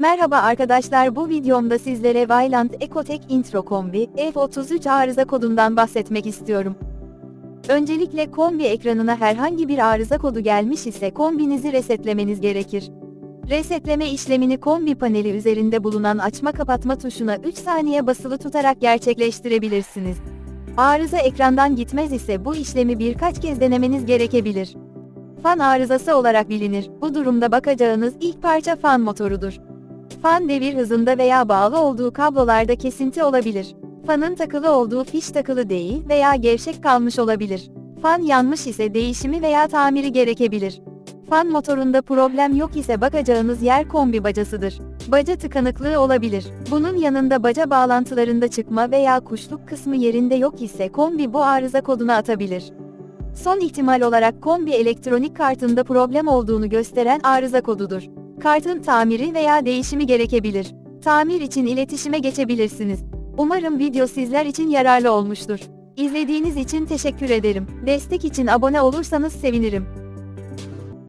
Merhaba arkadaşlar bu videomda sizlere Vaillant Ecotec Intro Kombi F33 arıza kodundan bahsetmek istiyorum. Öncelikle kombi ekranına herhangi bir arıza kodu gelmiş ise kombinizi resetlemeniz gerekir. Resetleme işlemini kombi paneli üzerinde bulunan açma kapatma tuşuna 3 saniye basılı tutarak gerçekleştirebilirsiniz. Arıza ekrandan gitmez ise bu işlemi birkaç kez denemeniz gerekebilir. Fan arızası olarak bilinir. Bu durumda bakacağınız ilk parça fan motorudur. Fan devir hızında veya bağlı olduğu kablolarda kesinti olabilir. Fanın takılı olduğu fiş takılı değil veya gevşek kalmış olabilir. Fan yanmış ise değişimi veya tamiri gerekebilir. Fan motorunda problem yok ise bakacağınız yer kombi bacasıdır. Baca tıkanıklığı olabilir. Bunun yanında baca bağlantılarında çıkma veya kuşluk kısmı yerinde yok ise kombi bu arıza kodunu atabilir. Son ihtimal olarak kombi elektronik kartında problem olduğunu gösteren arıza kodudur. Kartın tamiri veya değişimi gerekebilir. Tamir için iletişime geçebilirsiniz. Umarım video sizler için yararlı olmuştur. İzlediğiniz için teşekkür ederim. Destek için abone olursanız sevinirim.